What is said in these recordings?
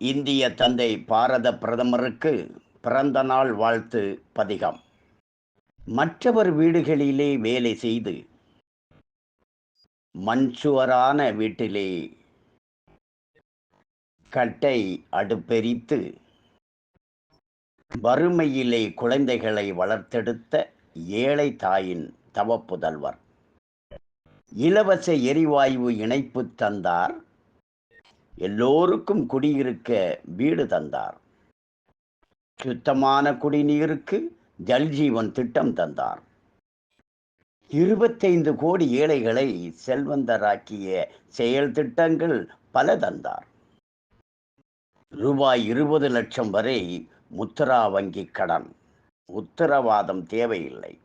இந்திய தந்தை பாரத பிரதமருக்கு பிறந்த நாள் வாழ்த்து பதிகம். மற்றவர் வீடுகளிலே வேலை செய்து மண்சுவரான வீட்டிலே கட்டை அடுப்பெரித்து வறுமையிலே குழந்தைகளை வளர்த்தெடுத்த ஏழை தாயின் தவப்புதல்வர். இலவச எரிவாயு இணைப்பு தந்தார் எல்லோருக்கும் குடியிருக்க வீடு தந்தார். சுத்தமான குடிநீருக்கு ஜல்ஜீவன் திட்டம் தந்தார். இருபத்தைந்து கோடி ஏழைகளை செல்வந்தராக்கிய செயல் திட்டங்கள் பல தந்தார். ரூபாய் இருபது லட்சம் வரை முத்ரா வங்கி கடன். உத்தரவாதம் தேவையில்லை.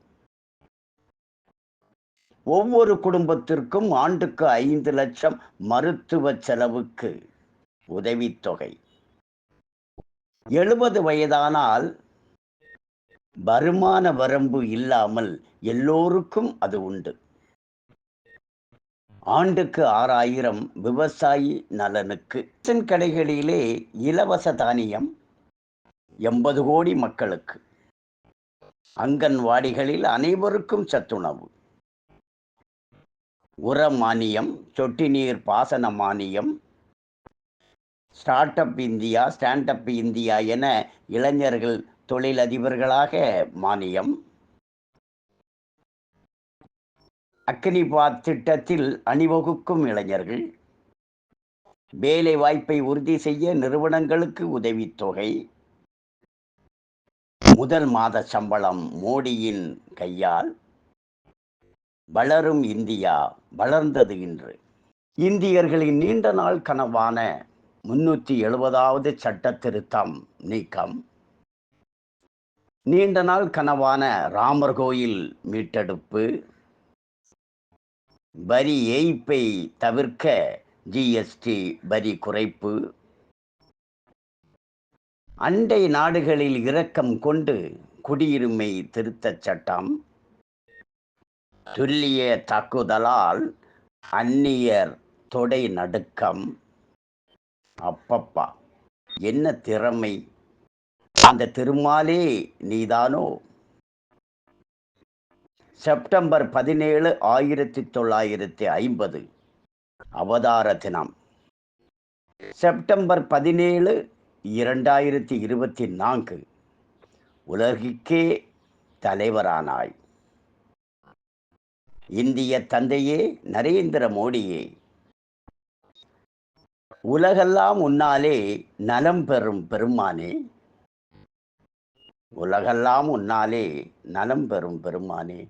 ஒவ்வொரு குடும்பத்திற்கும் ஆண்டுக்கு ஐந்து லட்சம் மருத்துவ செலவுக்கு உதவித்தொகை. எழுபது வயதானால் வருமான வரம்பு இல்லாமல் எல்லோருக்கும் அது உண்டு. ஆண்டுக்கு ஆறாயிரம் விவசாயி நலனுக்கு. கடைகளிலே இலவச தானியம் எண்பது கோடி மக்களுக்கு. அங்கன்வாடிகளில் அனைவருக்கும் சத்துணவு. உர மானியம் சொட்டு நீர் பாசன மானியம் start up India stand up India என இளைஞர்கள் தொழிலதிபர்களாக மானியம். அக்னிபாத் திட்டத்தில் அணிவகுக்கும் இளைஞர்கள். வேலை வாய்ப்பை உறுதி செய்ய நிறுவனங்களுக்கு உதவித்தொகை. முதல் மாத சம்பளம் மோடியின் கையால். வளரும் இந்தியா வளர்ந்தது இன்று. இந்தியர்களின் நீண்ட நாள் கனவான முன்னூற்றி எழுபதாவது சட்ட திருத்தம் நீக்கம். நீண்ட நாள் கனவான ராமர் கோயில் மீட்டெடுப்பு. வரி ஏய்ப்பை தவிர்க்க ஜிஎஸ்டி வரி குறைப்பு. அண்டை நாடுகளில் இரக்கம் கொண்டு குடியுரிமை திருத்தச் சட்டம். துல்லிய தாக்குதலால் அந்நியர் தொடை நடுக்கம். அப்பப்பா என்ன திறமை? அந்த திருமாலே நீதானோ? செப்டம்பர் பதினேழு ஆயிரத்தி தொள்ளாயிரத்தி ஐம்பது அவதார தினம். செப்டம்பர் பதினேழு இரண்டாயிரத்தி இருபத்தி நான்கு உலகிற்கே தலைவரானாய். இந்திய தந்தையே நரேந்திர மோடியே. உலகெல்லாம் உன்னாலே நலம் பெறும் பெருமானே. உலகெல்லாம் உன்னாலே நலம் பெறும் பெருமானே.